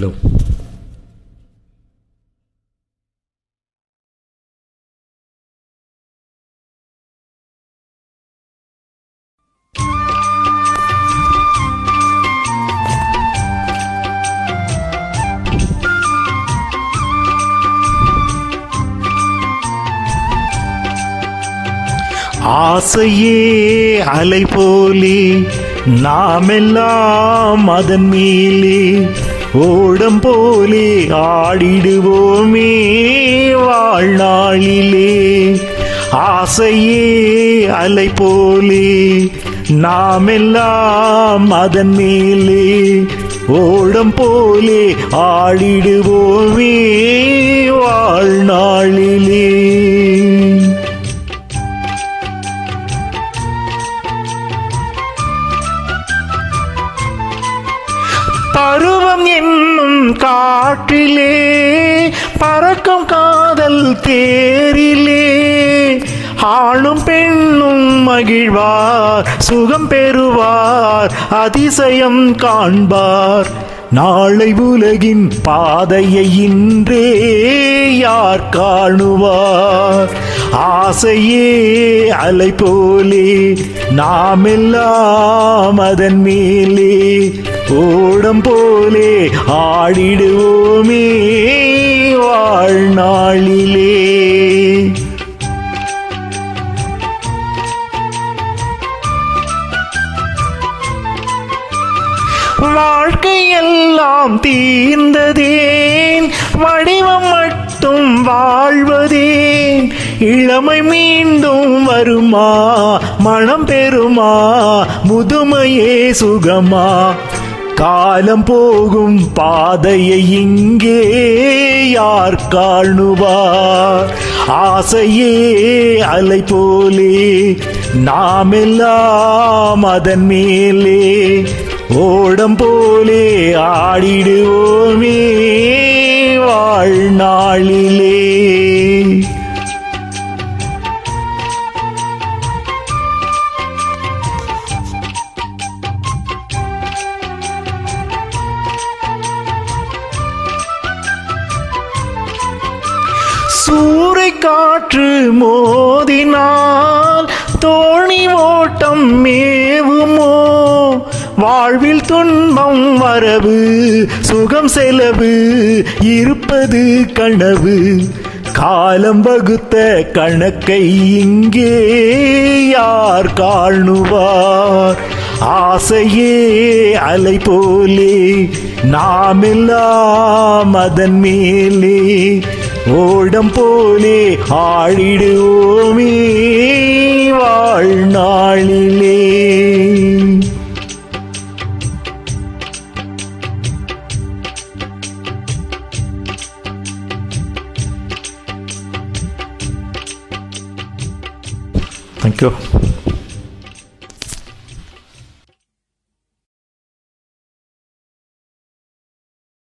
Hello ஆசையே அலை போலே நாமெல்லாம் அதன் மேலே ஓடம் போலே ஆடிடுவோமே வாழ்நாளிலே. ஆசையே அலை போலே நாமெல்லாம் அதன் மேலே. ஓடம் போலே ஆடிடுவோமே வாழ்நாளிலே. காற்றிலே பறக்கும் காதல் தேரிலே. ஆளும் பெண்ணும் மகிழ்வார் சுகம் பெறுவார் அதிசயம் காண்பார். நாளை உலகின் பாதையை இன்றே யார் காணுவார்? ஆசையே அலை போலே நாமெல்லாம் அதன் மேலே ஓடம் போலே ஆடிடுவோமே வாழ்நாளிலே. வாழ்க்கையெல்லாம் தீர்ந்ததேன் வடிவம் மட்டும் வாழ்வதே இளமை மீண்டும் வருமா? மனம் பெறுமா? முதுமையே சுகமா? காலம் போகும் பாதையை இங்கே யார் காணுவார் ஆசையே அலை போலே நாமெல்லாம் அதன் மேலே. ஓடம் போலே ஆடிடுவோமே வாழ்நாளிலே. சூறை காற்று மோதினால் தோணி ஓட்டம் மேவுமோ? வாழ்வில் துன்பம் வரவு சுகம் செலவு இருப்பது கனவு. காலம் வகுத்த கணக்கை இங்கே யார் காணுவார்? ஆசையே அலை போலே நாமெல்லாம் அதன் மேலே. ஓடம் போலே ஆழிடுவோமே வாழ்நாளிலே தேங்க்யூ